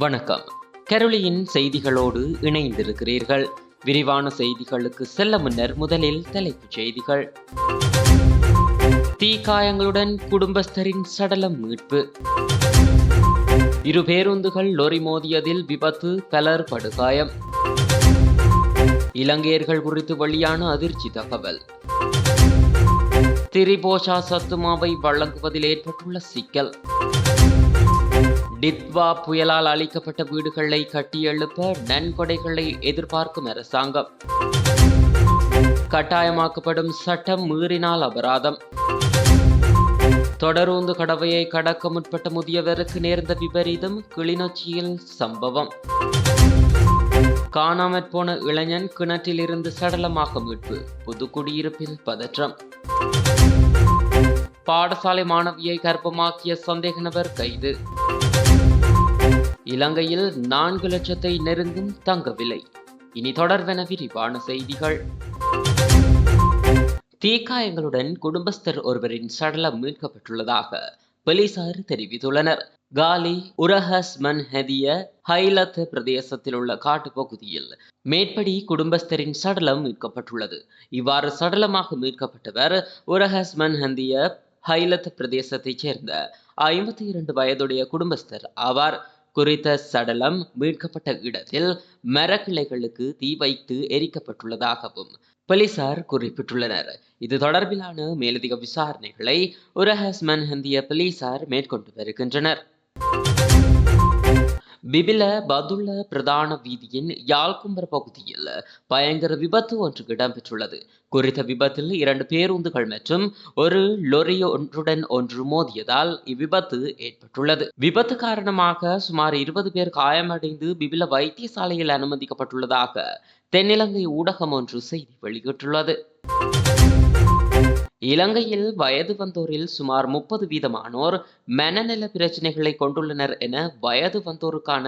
வணக்கம். கரோலியின் செய்திகளோடு இணைந்திருக்கிறீர்கள். விரிவான செய்திகளுக்கு செல்ல முன்னர் முதலில் தலைப்புச் செய்திகள். தீக்காயங்களுடன் குடும்பஸ்தரின் சடலம் மீட்பு. இரு பேருந்துகள் லொரி மோதியதில் விபத்து பலர் படுகாயம். இலங்கையர்கள் குறித்து வெளியான அதிர்ச்சி தகவல். திரிபோஷா சத்துமாவை வழங்குவதில் ஏற்பட்டுள்ள சிக்கல். டித்வா புயலால் அளிக்கப்பட்ட வீடுகளை கட்டியெழுப்ப நன்கொடைகளை எதிர்பார்க்கும் அரசாங்கம். கட்டாயமாக்கப்படும் சட்டம் மீறினால் அபராதம். தொடரூந்து கடவையை கடக்க முற்பட்ட முதியவருக்கு நேர்ந்த விபரீதம் கிளிநொச்சியில் சம்பவம். காணாமற் போன இளைஞன் கிணற்றிலிருந்து சடலமாக மீட்பு புதுக்குடியிருப்பில் பதற்றம். பாடசாலை மாணவியை கர்ப்பமாக்கிய சந்தேக நபர் கைது. இலங்கையில் நான்கு லட்சத்தை நெருங்கும் தங்க விலை இனி தொடர்வென விரிவான செய்திகள். தீக்காயங்களுடன் குடும்பஸ்தர் ஒருவரின் சடலம் மீட்கப்பட்டுள்ளதாக போலீசார் தெரிவித்துள்ளனர். காலி உரஹஸ் மன்ஹதிய ஹைலத் பிரதேசத்தில் உள்ள காட்டு பகுதியில் மேற்படி குடும்பஸ்தரின் சடலம் மீட்கப்பட்டுள்ளது. இவ்வாறு சடலமாக மீட்கப்பட்டவர் உரஹஸ் மன்ஹந்திய ஹைலத் பிரதேசத்தைச் சேர்ந்த ஐம்பத்தி இரண்டு வயதுடைய குடும்பஸ்தர் ஆவார். குறித்த சடலம் மீட்கப்பட்ட இடத்தில் மரக்கிளைகளுக்கு தீ வைத்து எரிக்கப்பட்டுள்ளதாகவும் போலீசார் குறிப்பிட்டுள்ளனர். இது தொடர்பிலான மேலதிக விசாரணைகளை உரஹஸ்மன் ஹந்திய போலீசார் மேற்கொண்டு வருகின்றனர். பிபில பதுள்ள பிரதான வீதியின் யாழ்கும்பர பகுதியில் பயங்கர விபத்து ஒன்று இடம்பெற்றுள்ளது. குறித்த விபத்தில் இரண்டு பேருந்துகள் மற்றும் ஒரு லொரி ஒன்றுடன் ஒன்று மோதியதால் இவ்விபத்து ஏற்பட்டுள்ளது. விபத்து காரணமாக சுமார் இருபது பேர் காயமடைந்து பிபில வைத்தியசாலையில் அனுமதிக்கப்பட்டுள்ளதாக தென்னிலங்கை ஊடகம் ஒன்று செய்தி வெளியிட்டுள்ளது. இலங்கையில் வயது வந்தோரில் சுமார் முப்பது வீதமானோர் மனநல பிரச்சனைகளை கொண்டுள்ளனர் என வயது வந்தோருக்கான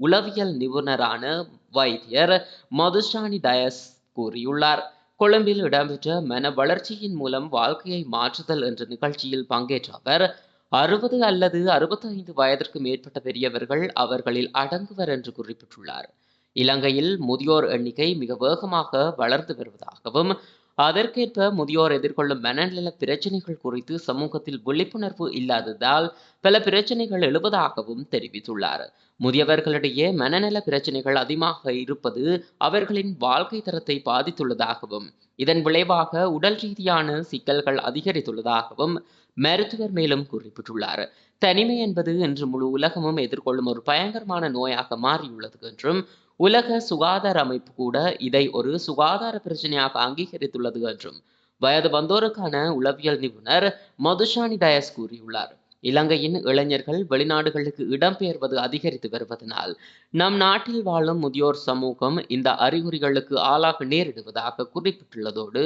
உளவியல் நிபுணரான வைத்தியர் மதுஷானி டயஸ் கூறியுள்ளார். கொழும்பில் இடம்பெற்ற மன வளர்ச்சியின் மூலம் வாழ்க்கையை மாற்றுதல் என்ற நிகழ்ச்சியில் பங்கேற்ற அவர் அறுபது அல்லது அறுபத்தி ஐந்து வயதிற்கு மேற்பட்ட பெரியவர்கள் அவர்களில் அடங்குவர் என்று குறிப்பிட்டுள்ளார். இலங்கையில் முதியோர் எண்ணிக்கை மிக வேகமாக வளர்ந்து வருவதாகவும் அதற்கேற்ப முதியோர் எதிர்கொள்ளும் மனநல பிரச்சனைகள் குறித்து சமூகத்தில் விழிப்புணர்வு இல்லாததால் பல பிரச்சனைகள் எழுவதாகவும் தெரிவித்துள்ளார். முதியவர்களிடையே மனநல பிரச்சனைகள் அதிகமாக இருப்பது அவர்களின் வாழ்க்கை தரத்தை பாதித்துள்ளதாகவும் இதன் விளைவாக உடல் ரீதியான சிக்கல்கள் அதிகரித்துள்ளதாகவும் மருத்துவர் மேலும் குறிப்பிட்டுள்ளார். தனிமை என்பது இன்று முழு உலகமும் எதிர்கொள்ளும் ஒரு பயங்கரமான நோயாக மாறியுள்ளது என்றும் உலக சுகாதார அமைப்பு கூட இதை ஒரு சுகாதார பிரச்சனையாக அங்கீகரித்துள்ளது என்றும் வயது வந்தோருக்கான உளவியல் நிபுணர் மதுஷானி டயஸ் கூறியுள்ளார். இலங்கையின் இளைஞர்கள் வெளிநாடுகளுக்கு இடம்பெயர்வது அதிகரித்து வருவதனால் நம் நாட்டில் வாழும் முதியோர் சமூகம் இந்த அறிகுறிகளுக்கு ஆளாக நேரிடுவதாக குறிப்பிட்டுள்ளதோடு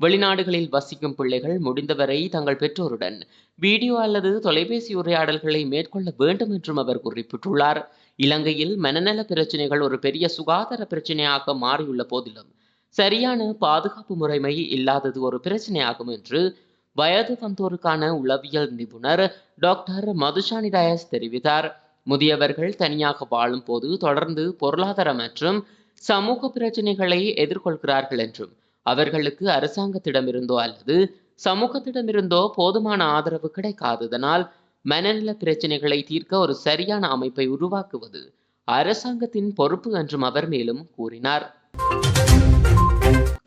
வெளிநாடுகளில் வசிக்கும் பிள்ளைகள் முடிந்தவரை தங்கள் பெற்றோருடன் வீடியோ அல்லது தொலைபேசி உரையாடல்களை மேற்கொள்ள வேண்டும் என்றும் அவர் குறிப்பிட்டுள்ளார். இலங்கையில் மனநல பிரச்சனைகள் ஒரு பெரிய சுகாதார பிரச்சனையாக மாறியுள்ள போதிலும் சரியான பாதுகாப்பு முறைமை இல்லாதது ஒரு பிரச்சனையாகும் என்று வயது வந்தோருக்கான உளவியல் நிபுணர் டாக்டர் மதுஷானி டயஸ் தெரிவித்தார். முதியவர்கள் தனியாக வாழும் போது தொடர்ந்து பொருளாதார மற்றும் சமூக பிரச்சனைகளை எதிர்கொள்கிறார்கள் என்றும் அவர்களுக்கு அரசாங்கத்திடமிருந்தோ அல்லது சமூகத்திடமிருந்தோ போதுமான ஆதரவு கிடைக்காததனால் மனநல பிரச்சனைகளை தீர்க்க ஒரு சரியான அமைப்பை உருவாக்குவது அரசாங்கத்தின் பொறுப்பு என்றும் அவர் மேலும் கூறினார்.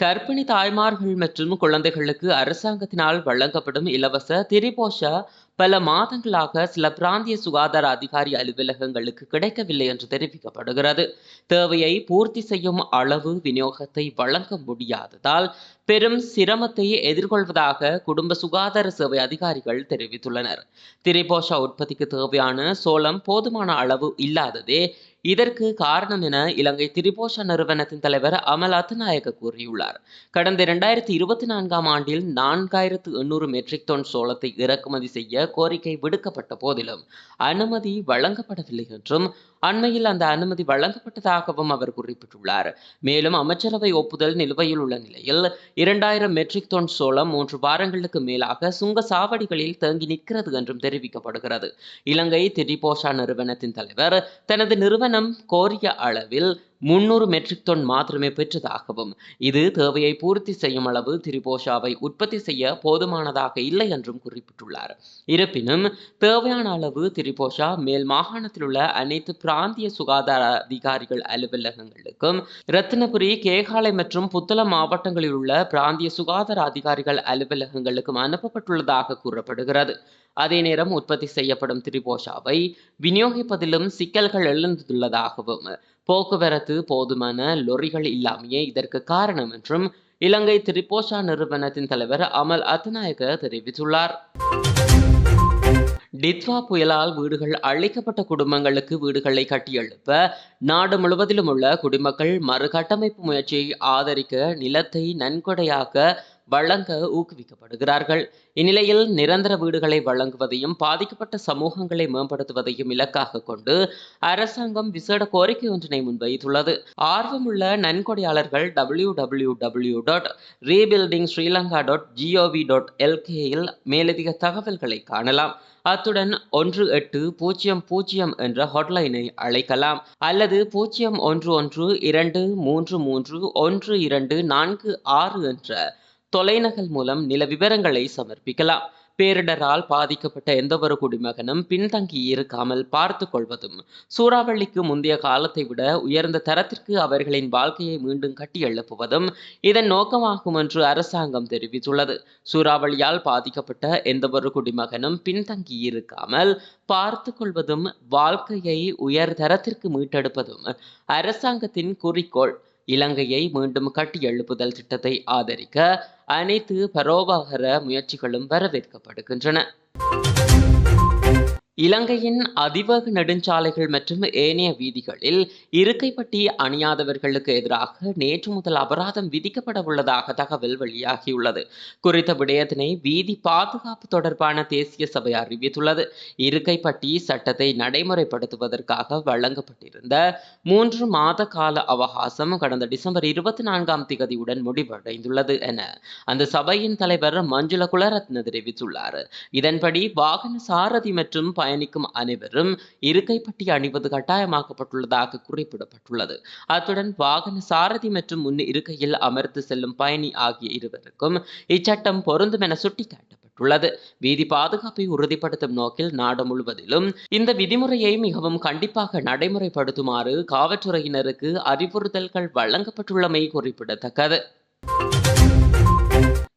கர்ப்பிணி தாய்மார்கள் மற்றும் குழந்தைகளுக்கு அரசாங்கத்தினால் வழங்கப்படும் இலவச திரிபோஷா பல மாதங்களாக சில பிராந்திய சுகாதார அதிகாரி அலுவலகங்களுக்கு கிடைக்கவில்லை என்று தெரிவிக்கப்படுகிறது. தேவையை பூர்த்தி செய்யும் அளவு விநியோகத்தை வழங்க முடியாததால் பெரும் சிரமத்தை எதிர்கொள்வதாக குடும்ப சுகாதார சேவை அதிகாரிகள் தெரிவித்துள்ளனர். திரிபோஷா உற்பத்திக்கு தேவையான சோளம் போதுமான அளவு இல்லாததே இதற்கு காரணம் என இலங்கை திரிபோஷா நிறுவனத்தின் தலைவர் அமல் அத்தநாயக்க கூறியுள்ளார். கடந்த இரண்டாயிரத்தி இருபத்தி நான்காம் ஆண்டில் நான்காயிரத்து எண்ணூறு மெட்ரிக் டன் சோளத்தை இறக்குமதி செய்ய கோரிக்கை விடுக்கப்பட்ட போதிலும் அனுமதி வழங்கப்படவில்லை என்றும் அண்மையில் அந்த அனுமதி வழங்கப்பட்டதாகவும் அவர் குறிப்பிட்டுள்ளார். மேலும் அமைச்சரவை ஒப்புதல் நிலுவையில் உள்ள நிலையில் இரண்டாயிரம் மெட்ரிக் டன் சோளம் மூன்று வாரங்களுக்கு மேலாக சுங்க சாவடிகளில் தேங்கி நிற்கிறது என்றும் தெரிவிக்கப்படுகிறது. இலங்கை திரிபோஷா நிறுவனத்தின் தலைவர் தனது நிறுவனம் கோரிய அளவில் முன்னூறு மெட்ரிக் டன் மாத்திரமே பெற்றதாகவும் இது தேவையை பூர்த்தி செய்யும் அளவு திரிபோஷாவை உற்பத்தி செய்ய போதுமானதாக இல்லை என்றும் குறிப்பிட்டுள்ளார். இருப்பினும் தேவையான அளவு திரிபோஷா மேல் மாகாணத்தில் உள்ள அனைத்து பிராந்திய சுகாதார அதிகாரிகள் அலுவலகங்களுக்கும் ரத்தினபுரி கேகாலை மற்றும் புத்தள மாவட்டங்களில் உள்ள பிராந்திய சுகாதார அதிகாரிகள் அலுவலகங்களுக்கும் அனுப்பப்பட்டுள்ளதாக கூறப்படுகிறது. அதே நேரம் உற்பத்தி செய்யப்படும் திரிபோஷாவை விநியோகிப்பதிலும் சிக்கல்கள் எழுந்துள்ளதாகவும் போக்குவரத்து போதுமான லொரிகள் இல்லாமையே இதற்கு காரணம் என்றும் இலங்கை திரிபோஷா நிறுவனத்தின் தலைவர் அமல் அத்தநாயக தெரிவித்துள்ளார். டித்வா புயலால் வீடுகள் அழிக்கப்பட்ட குடும்பங்களுக்கு வீடுகளை கட்டியெழுப்ப நாடு முழுவதிலும் உள்ள குடிமக்கள் மறுகட்டமைப்பு முயற்சியை ஆதரிக்க நிலத்தை நன்கொடையாக வழங்க ஊக்குவிக்கப்படுகிறார்கள். இந்நிலையில் நிரந்தர வீடுகளை வழங்குவதையும் பாதிக்கப்பட்ட சமூகங்களை மேம்படுத்துவதையும் இலக்காக கொண்டு அரசாங்கம் விசேட கோரிக்கை ஒன்றினை முன்வைத்துள்ளது. ஆர்வமுள்ள நன்கொடையாளர்கள் W W W dot rebuilding Sri Lanka dot GOV dot எல்கேயில் மேலதிக தகவல்களை காணலாம். அத்துடன் ஒன்று எட்டு பூஜ்ஜியம் பூஜ்ஜியம் என்ற ஹாட்லைனை அழைக்கலாம். அல்லது பூஜ்ஜியம் ஒன்று ஒன்று இரண்டு மூன்று மூன்று ஒன்று இரண்டு நான்கு ஆறு என்ற தொலைநகல் மூலம் நில விவரங்களை சமர்ப்பிக்கலாம். பேரிடரால் பாதிக்கப்பட்ட எந்தவொரு குடிமகனும் பின்தங்கி இருக்காமல் பார்த்து கொள்வதும் சூறாவளிக்கு முந்தைய காலத்தை விட உயர்ந்த தரத்திற்கு அவர்களின் வாழ்க்கையை மீண்டும் கட்டி எழுப்புவதும் இதன் நோக்கமாகும் என்று அரசாங்கம் தெரிவித்துள்ளது. சூறாவளியால் பாதிக்கப்பட்ட எந்தவொரு குடிமகனும் பின்தங்கி இருக்காமல் பார்த்து கொள்வதும் வாழ்க்கையை உயர் தரத்திற்கு மீட்டெடுப்பதும் அரசாங்கத்தின் குறிக்கோள். இலங்கையை மீண்டும் கட்டி எழுப்புதல் திட்டத்தை ஆதரிக்க அனைத்து பரோபகர முயற்சிகளும் வரவேற்கப்படுகின்றன. இலங்கையின் அதிவேக நெடுஞ்சாலைகள் மற்றும் ஏனைய வீதிகளில் இருக்கைப்பட்டி அணியாதவர்களுக்கு எதிராக நேற்று முதல் அபராதம் விதிக்கப்பட உள்ளதாக தகவல் வெளியாகியுள்ளது. குறித்த விடயத்தினை வீதி பாதுகாப்பு தொடர்பான தேசிய சபை அறிவித்துள்ளது. இருக்கைப்பட்டி சட்டத்தை நடைமுறைப்படுத்துவதற்காக வழங்கப்பட்டிருந்த மூன்று மாத கால அவகாசம் கடந்த டிசம்பர் இருபத்தி நான்காம் திகதியுடன் முடிவடைந்துள்ளது என அந்த சபையின் தலைவர் மஞ்சுள குலரத்ன தெரிவித்துள்ளார். இதன்படி வாகன சாரதி மற்றும் பயணிக்கும் அனைவரும் இருக்கைப்பட்டி அணிவது கட்டாயமாக்கப்பட்டுள்ளதாக குறிப்பிடப்பட்டுள்ளது. அத்துடன் வாகன சாரதி மற்றும் முன் இருக்கையில் அமர்ந்து செல்லும் பயணி ஆகிய இருவருக்கும் இச்சட்டம் பொருந்தும் என சுட்டிக்காட்டப்பட்டுள்ளது. வீதி பாதுகாப்பை உறுதிப்படுத்தும் நோக்கில் நாடு முழுவதிலும் இந்த விதிமுறையை மிகவும் கண்டிப்பாக நடைமுறைப்படுத்துமாறு காவல்துறையினருக்கு அறிவுறுத்தல்கள் வழங்கப்பட்டுள்ளமை குறிப்பிடத்தக்கது.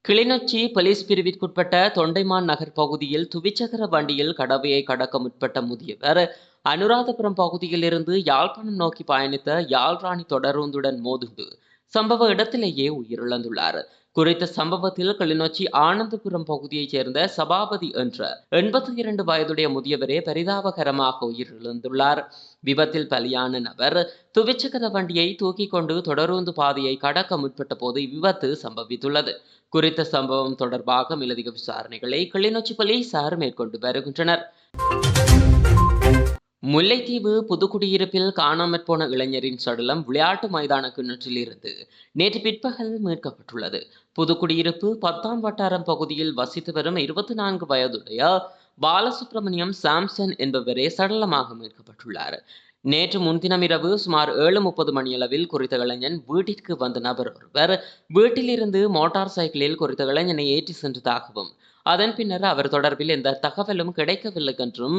கிளிநொச்சி போலீஸ் பிரிவிற்குட்பட்ட தொண்டைமான் நகர் பகுதியில் துவிச்சக்கர வண்டியில் கடவையை கடக்க முற்பட்ட முதியவர் அனுராதபுரம் பகுதியில் இருந்து யாழ்ப்பாணம் நோக்கி பயணித்த யாழ்ராணி தொடருந்துடன் மோதுண்டு சம்பவ இடத்திலேயே உயிரிழந்துள்ளார். குறித்த சம்பவத்தில் கிளிநொச்சி ஆனந்தபுரம் பகுதியைச் சேர்ந்த சபாபதி என்ற எண்பத்தி இரண்டு வயதுடைய முதியவரே பரிதாபகரமாக உயிரிழந்துள்ளார். விபத்தில் பலியான நபர் துவிச்சக்கர வண்டியை தூக்கிக் கொண்டு தொடருந்து பாதையை கடக்க முற்பட்ட போது விபத்து சம்பவித்துள்ளது. குறித்த சம்பவம் தொடர்பாக மேலதிக விசாரணைகளை கிளிநொச்சி போலீசார் மேற்கொண்டு வருகின்றனர். முல்லைத்தீவு புதுக்குடியிருப்பில் காணாமற் போன இளைஞரின் சடலம் விளையாட்டு மைதான கிணற்றில் இருந்து நேற்று பிற்பகல் மீட்கப்பட்டுள்ளது. புதுக்குடியிருப்பு பத்தாம் வட்டாரம் பகுதியில் வசித்து வரும் இருபத்தி நான்கு வயதுடைய பாலசுப்ரமணியம் சாம்சன் என்பவரே சடலமாக மீட்கப்பட்டுள்ளார். நேற்று முன்தினம் இரவு சுமார் ஏழு முப்பது மணியளவில் குறித்த இளைஞன் வீட்டிற்கு வந்த நபர் ஒருவர் வீட்டிலிருந்து மோட்டார் சைக்கிளில் குறித்த இளைஞனை ஏற்றி சென்றதாகவும் அதன் பின்னர் அவர் தொடர்பில் எந்த தகவலும் கிடைக்கவில்லை என்றும்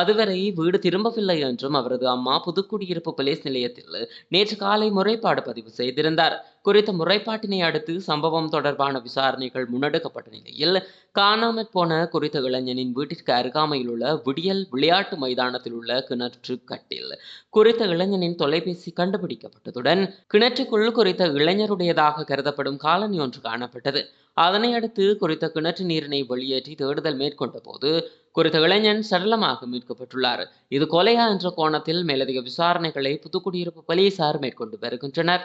அதுவரை வீடு திரும்பவில்லை என்றும் அவரது அம்மா புதுக்குடியிருப்பு போலீஸ் நிலையத்தில் நேற்று காலை முறைப்பாடு பதிவு செய்திருந்தார். குறித்த முறைப்பாட்டினை அடுத்து சம்பவம் தொடர்பான விசாரணைகள் முன்னெடுக்கப்பட்ட நிலையில் காணாமற் போன குறித்த இளைஞனின் வீட்டிற்கு அருகாமையில் உள்ள விடியல் விளையாட்டு மைதானத்தில் உள்ள கிணற்று கட்டில் குறித்த இளைஞனின் தொலைபேசி கண்டுபிடிக்கப்பட்டதுடன் கிணற்றுக்குள் குறித்த இளைஞருடையதாக கருதப்படும் காலனி ஒன்று காணப்பட்டது. அதனை அடுத்து குறித்த கிணற்று நீரினை வெளியேற்றி தேடுதல் மேற்கொண்ட போது குறித்த இளைஞன் சடலமாக மீட்கப்பட்டுள்ளார். இது கொலையா என்ற கோணத்தில் மேலதிக விசாரணைகளை புதுக்குடியிருப்பு போலீசார் மேற்கொண்டு வருகின்றனர்.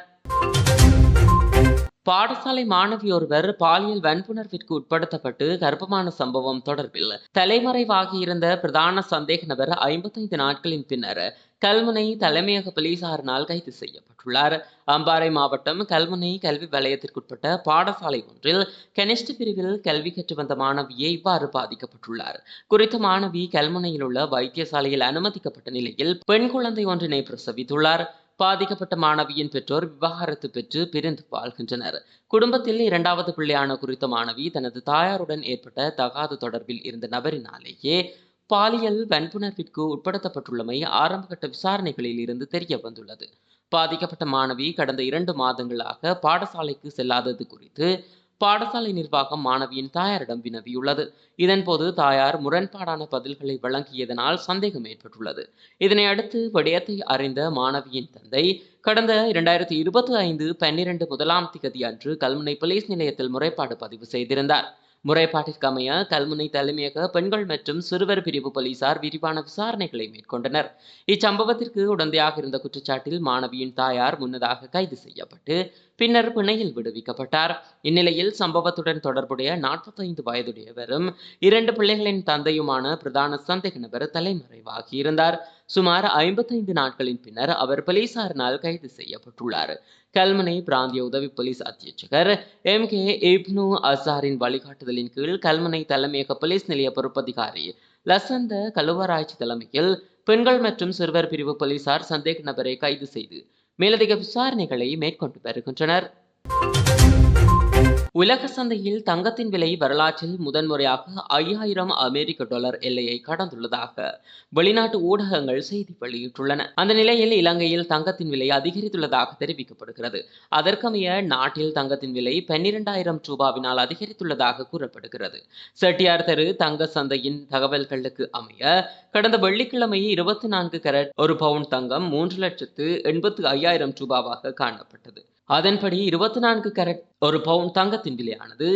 பாடசாலை மாணவி ஒருவர் பாலியல் வன்புணர்விற்கு உட்படுத்தப்பட்டு கர்ப்பமான சம்பவம் தொடர்பில் தலைமறைவாகியிருந்த பிரதான சந்தேக நபர் ஐம்பத்தைந்து நாட்களின் பின்னர் கல்முனை தலைமையக போலீசாரினால் கைது செய்யப்பட்டுள்ளார். அம்பாறை மாவட்டம் கல்முனை கல்வி வலயத்திற்குட்பட்ட பாடசாலை ஒன்றில் கெனிஸ்ட் பிரிவில் கல்வி கற்று வந்த மாணவியை இவ்வாறு பாதிக்கப்பட்டுள்ளார். குறித்த மாணவி கல்முனையில் உள்ள வைத்தியசாலையில் அனுமதிக்கப்பட்ட நிலையில் பெண் குழந்தை ஒன்றினை பிரசவித்துள்ளார். பாதிக்கப்பட்ட மாணவியின் பெற்றோர் விவாகரத்து பெற்று பிரிந்து வாழ்கின்றனர். குடும்பத்தில் இரண்டாவது பிள்ளையான குறித்த மாணவி தனது தாயாருடன் ஏற்பட்ட தகாத தொடர்பில் இருந்த நபரினாலேயே பாலியல் வன்புணர்விற்கு உட்படுத்தப்பட்டுள்ளமை ஆரம்பகட்ட விசாரணைகளில் இருந்து தெரிய வந்துள்ளது. பாதிக்கப்பட்ட மாணவி கடந்த இரண்டு மாதங்களாக பாடசாலைக்கு செல்லாதது குறித்து பாடசாலை நிர்வாகம் மாணவியின் தாயாரிடம் வினவியுள்ளது. இதன்போது தாயார் முரண்பாடான பதில்களை வழங்கியதனால் சந்தேகம் ஏற்பட்டுள்ளது. இதனை அடுத்து விடயத்தை அறிந்த மாணவியின் தந்தை கடந்த இரண்டாயிரத்தி இருபத்தி ஐந்து பன்னிரண்டு முதலாம் திகதி அன்று கல்முனை போலீஸ் நிலையத்தில் முறைப்பாடு பதிவு செய்திருந்தார். முறைப்பாட்டிற்கமைய கல்முனை தலைமையக பெண்கள் மற்றும் சிறுவர் பிரிவு போலீசார் விரிவான விசாரணைகளை மேற்கொண்டனர். இச்சம்பவத்திற்கு உடந்தையாக இருந்த குற்றச்சாட்டில் மாணவியின் தாயார் முன்னதாக கைது செய்யப்பட்டு பின்னர் பிணையில் விடுவிக்கப்பட்டார். இந்நிலையில் சம்பவத்துடன் தொடர்புடைய நாற்பத்தைந்து வயதுடையவரும் இரண்டு பிள்ளைகளின் தந்தையுமான பிரதான சந்தேக நபர் தலைமறைவாகியிருந்தார் சுமார் ஐம்பத்தைந்து நாட்களின் பின்னர் அவர் போலீசாரினால் கைது செய்யப்பட்டுள்ளார். கல்முனை பிராந்திய உதவி போலீஸ் அத்தியட்சகர் எம். கே. இப்னு அசாரின் வழிகாட்டுதலின் கீழ் கல்முனை தலைமையக போலீஸ் நிலைய பொறுப்பதிகாரி லசந்த கலுவராய்ச்சி தலைமையில் பெண்கள் மற்றும் சிறுவர் பிரிவு போலீசார் சந்தேக நபரை கைது செய்து மேலதிக விசாரணைகளை மேற்கொண்டு வருகின்றனர். உலக சந்தையில் தங்கத்தின் விலை வரலாற்றில் முதன்முறையாக ஐயாயிரம் அமெரிக்க டாலர் எல்லையை கடந்துள்ளதாக வெளிநாட்டு ஊடகங்கள் செய்தி வெளியிட்டுள்ளன. அந்த நிலையில் இலங்கையில் தங்கத்தின் விலை அதிகரித்துள்ளதாக தெரிவிக்கப்படுகிறது. அதற்கமைய நாட்டில் தங்கத்தின் விலை பன்னிரெண்டாயிரம் ரூபாவினால் அதிகரித்துள்ளதாக கூறப்படுகிறது. செட்டியார் தெரு தங்க சந்தையின் தகவல்களுக்கு அமைய கடந்த வெள்ளிக்கிழமை இருபத்தி நான்கு கரட் ஒரு பவுண்ட் தங்கம் மூன்று லட்சத்து எண்பத்து ஐயாயிரம் ரூபாவாக காணப்பட்டது. அதன்படி இருபத்தி நான்கு கரட் ஒரு பவுன் தங்கத்தின் விலையானது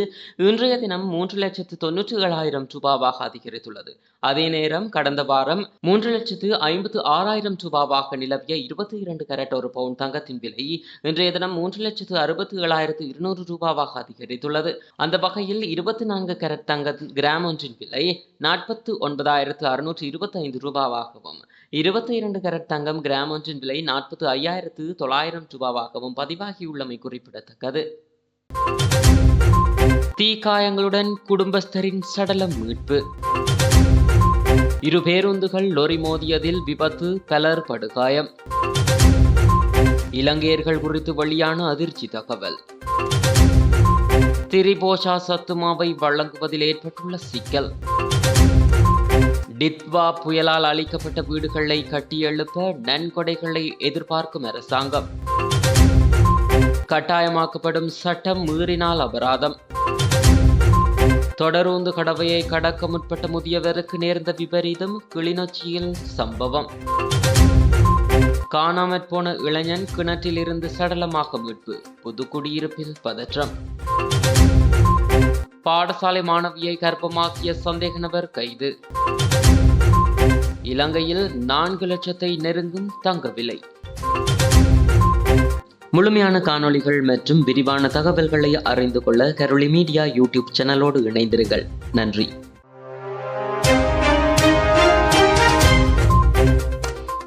இன்றைய தினம் மூன்று லட்சத்து தொன்னூற்றி ஏழாயிரம் ரூபாவாக அதிகரித்துள்ளது. அதே நேரம் கடந்த வாரம் மூன்று லட்சத்து ஐம்பத்து ஆறாயிரம் ரூபாவாக நிலவிய இருபத்தி இரண்டு கரட் ஒரு பவுன் தங்கத்தின் விலை இன்றைய தினம் மூன்று லட்சத்து அறுபத்தி ஏழாயிரத்து இருநூறு ரூபாவாக அதிகரித்துள்ளது. அந்த வகையில் இருபத்தி நான்கு கரட் தங்க கிராம் ஒன்றின் விலை நாற்பத்து ஒன்பதாயிரத்து அறுநூற்று இருபத்தி ஐந்து ரூபாவாகவும் இருபத்தி இரண்டு கரட் தங்கம் கிராம் ஒன்றின் விலை நாற்பத்து ஐயாயிரத்து தொள்ளாயிரம் ரூபாவாகவும் பதிவாகியுள்ளமை குறிப்பிடத்தக்கது. தீக்காயங்களுடன் குடும்பஸ்தரின் சடலம் மீட்பு. இரு பேருந்துகள் லொரி மோதியதில் விபத்து பலர் படுகாயம். இலங்கையர்கள் குறித்து வெளியான அதிர்ச்சி தகவல். திரிபோஷா சத்துமாவை வழங்குவதில் ஏற்பட்டுள்ள சிக்கல். டித்வா புயலால் அளிக்கப்பட்ட வீடுகளை கட்டியெழுப்ப நன்கொடைகளை எதிர்பார்க்கும் அரசாங்கம். கட்டாயமாக்கப்படும் சட்டம் மீறினால் அபராதம். தொடரூந்து கடவையை கடக்க முற்பட்ட முதியவருக்கு நேர்ந்த விபரீதம் கிளிநொச்சியில் சம்பவம். காணாமற் போன இளைஞன் கிணற்றில் இருந்து சடலமாக மீட்பு புதுக்குடியிருப்பில் பதற்றம். பாடசாலை மாணவியை கர்ப்பமாக்கிய சந்தேக நபர் கைது. இலங்கையில் நான்கு லட்சத்தை நெருங்கும் தங்க விலை முழுமையான காணொளிகள் மற்றும் விரிவான தகவல்களை அறிந்து கொள்ள கரோலி மீடியா யூடியூப் சேனலோடு இணைந்திருங்கள். நன்றி.